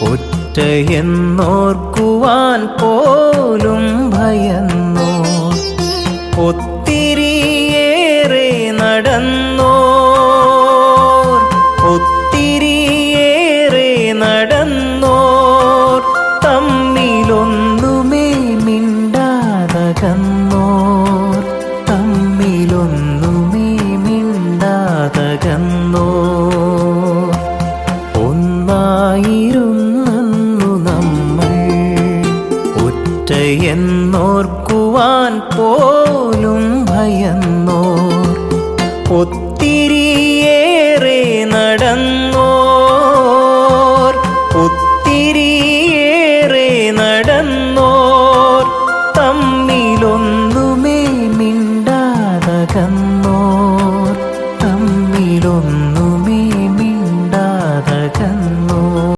ഒറ്റയെന്നോർക്കുവാൻ പോലും ഭയന്നോ? ഒത്തിരിയേറെ നടന്നോ? ഒത്തിരിയേറെ നടന്നോ? തമ്മിലൊന്നുമേ മിണ്ടാതകന്നോ തമ്മിലൊന്നുമേ മിണ്ടാതകന്നോർ ഒറ്റയെന്നോർക്കുവാൻ പോലും ഭയന്നോ ഒത്തിരിയേറെ നടന്നോ ഒത്തിരിയേറെ നടന്നോർ. തമ്മിലൊന്നുമേ മിണ്ടാതകന്നു